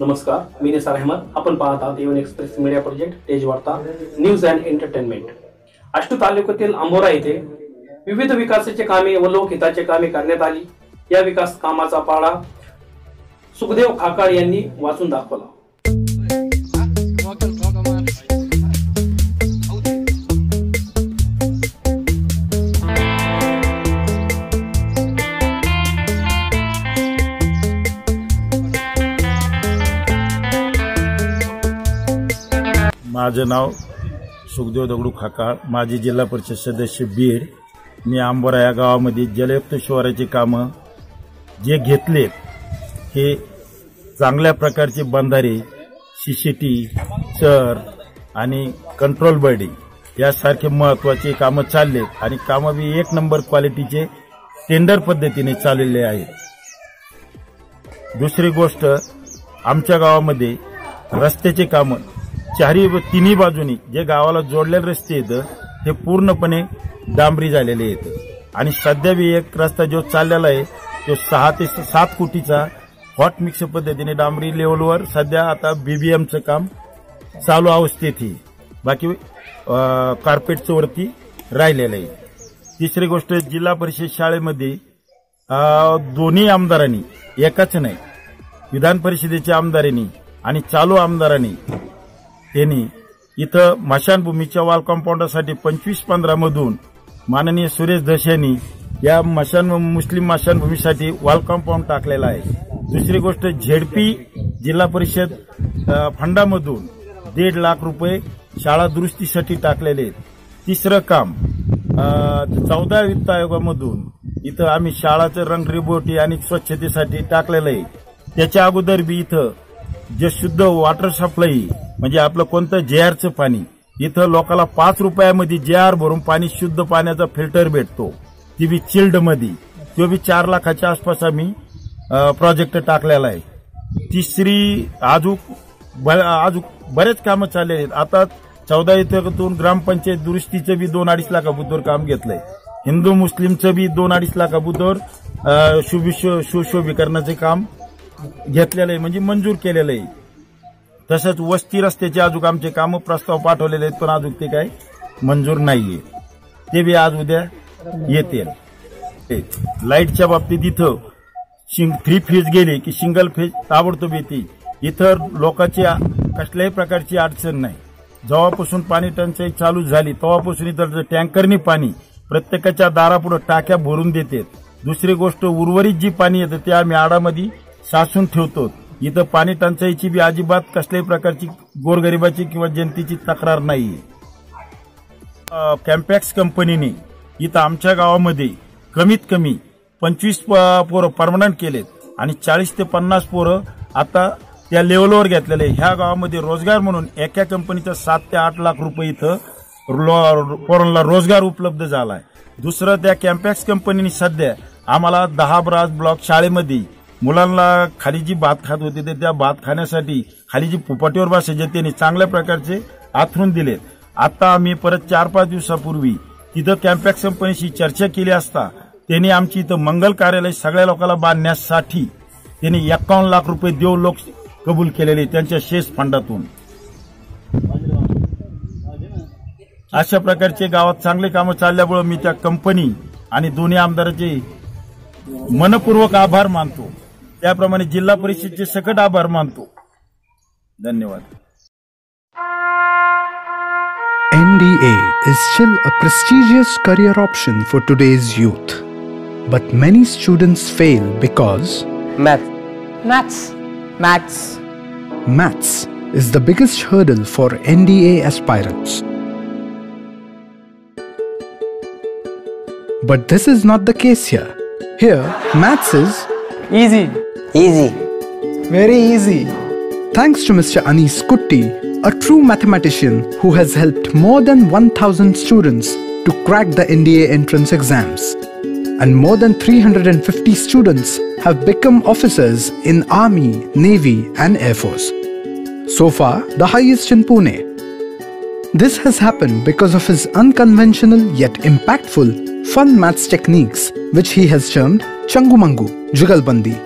नमस्कार मी निसार अहमद. आपण पाहत आहात इवन एक्सप्रेस मीडिया प्रोजेक्ट तेज वार्ता न्यूज अँड एंटरटेनमेंट आष्टू तालुक्यातील आंबोरा येथे विविध विकासाचे कामे व लोकहिताचे कामे करण्यात आली. या विकास कामाचा पाडा सुखदेव खाकाळ यांनी वाचून दाखवला. माझं नाव सुखदेव दगडू खाकाळ. माजी जिल्हा परिषद सदस्य बीड मी आंबोरा या गावामध्ये जलयुक्त शिवाराची कामं जे घेतलेत हे चांगल्या प्रकारचे बंधारे सीसीटी चर आणि कंट्रोल बर्डी यासारखे महत्त्वाचे कामं चालले आणि कामं बी एक नंबर क्वालिटीचे टेंडर पद्धतीने चाललेले आहेत. दुसरी गोष्ट आमच्या गावामध्ये रस्त्याचे कामं चारही तिन्ही बाजूनी जे गावाला जोडलेले रस्ते आहेत ते पूर्णपणे डांबरी झालेले आहेत. आणि सध्या बी एक रस्ता जो चाललेला आहे तो सहा ते सात कोटीचा हॉट मिक्स पद्धतीने डांबरी लेवलवर सध्या आता बीबीएमचं काम चालू अवस्थेत ही बाकी कार्पेटचं वरती राहिलेलं आहे. तिसरी गोष्ट जिल्हा परिषद शाळेमध्ये दोन्ही आमदारांनी एकाच नाही विधान परिषदेच्या आमदारांनी आणि चालू आमदारांनी त्यांनी इथं मशानभूमीच्या वॉल कंपाऊंडरसाठी पंचवीस पंधरा मधून माननीय सुरेश दस यांनी या मशान मुस्लिम मशानभूमीसाठी वॉल कंपाऊंड टाकलेला आहे. दुसरी गोष्ट झेडपी जिल्हा परिषद फंडामधून दीड लाख रुपये शाळा दुरुस्तीसाठी टाकलेले आहेत. तिसरं काम चौदा वित्त आयोगामधून इथं आम्ही शाळाचं रंगरिबोटी आणि स्वच्छतेसाठी टाकलेलं आहे. त्याच्या अगोदर बी इथं जे शुद्ध वॉटर सप्लाय म्हणजे आपलं कोणतं जे आरचं पाणी इथं लोकांना पाच रुपयामध्ये जे आर भरून पाणी शुद्ध पाण्याचा फिल्टर भेटतो. ती बी चिल्डमध्ये तो बी चार लाखाच्या आसपास आम्ही प्रोजेक्ट टाकलेला आहे. तिसरी अजून आजूक बरेच कामं चालले आहेत. आता चौदा इथं ग्रामपंचायत दुरुस्तीचं बी दोन अडीच लाखाबद्दल काम घेतलंय. हिंदू मुस्लिमचं बी दोन अडीच लाखाबद्दल अं, सुशोभीकरणाचे काम घेतलेलं आहे. म्हणजे मंजूर केलेलं आहे. तसंच वस्ती रस्त्याचे अजून आमचे कामं प्रस्ताव पाठवलेले आहेत पण अजून ते काही मंजूर नाहीये. ते बी आज उद्या येतील. ते लाईटच्या बाबतीत इथं शिंग थ्री फेज गेले की सिंगल फेज ताबडतोब येते इथं लोकांची कसल्याही प्रकारची अडचण नाही. जेव्हापासून पाणी टंचाई चालू झाली तेव्हापासून इथं टँकरनी पाणी प्रत्येकाच्या दारापुढे टाक्या भरून देतात. दुसरी गोष्ट उर्वरित जी पाणी येतं ते आम्ही आडामध्ये साचून ठेवतो इथं पाणी टंचाईची बी अजिबात कसल्याही प्रकारची गोरगरिबाची किंवा जनतेची तक्रार नाही. कॅम्पॅक्स कंपनीने इथं आमच्या गावामध्ये कमीत कमी पंचवीस प- पोरं परमनंट केलेत आणि चाळीस ते पन्नास पोरं आता त्या लेवलवर घेतलेले ह्या गावामध्ये रोजगार म्हणून एका कंपनीचा सात ते आठ लाख रुपये इथं लो- पोरांना रोजगार उपलब्ध झालाय. दुसरं त्या कॅम्पॅक्स कंपनीने सध्या आम्हाला दहा ब्रास ब्लॉक शाळेमध्ये मुलांना खाली जी भात खात होते ते त्या भात खाण्यासाठी खाली जी फुपाटीवर बसायचे त्यांनी चांगल्या प्रकारचे आथरून दिलेत आता आम्ही परत चार पाच दिवसापूर्वी तिथं कॅम्पॅक्स कंपनीशी चर्चा केली असता त्यांनी आमची इथं मंगल कार्यालय सगळ्या लोकांना बांधण्यासाठी त्यांनी एकावन्न लाख रुपये देऊ लोक कबूल केलेले त्यांच्या शेष फंडातून. अशा प्रकारचे गावात चांगले कामं चालल्यामुळे मी त्या कंपनी आणि दोन्ही आमदाराचे मनपूर्वक आभार मानतो. त्याप्रमाणे जिल्हा परिषदचे सकट आभार मानतो धन्यवाद NDA is still a prestigious career option for today's youth. But many students fail because Math. Maths. Maths. maths is the biggest hurdle for NDA aspirants. But this is not the case here. Here, maths is Easy. Easy. very easy. Thanks to Mr. Anis Kutti, a true mathematician who has helped more than 1000 students to crack the NDA entrance exams. And more than 350 students have become officers in Army, Navy, and Air Force. So far, the highest in Pune. This has happened because of his unconventional yet impactful fun maths techniques, which he has termed Changumangu, Jugalbandi,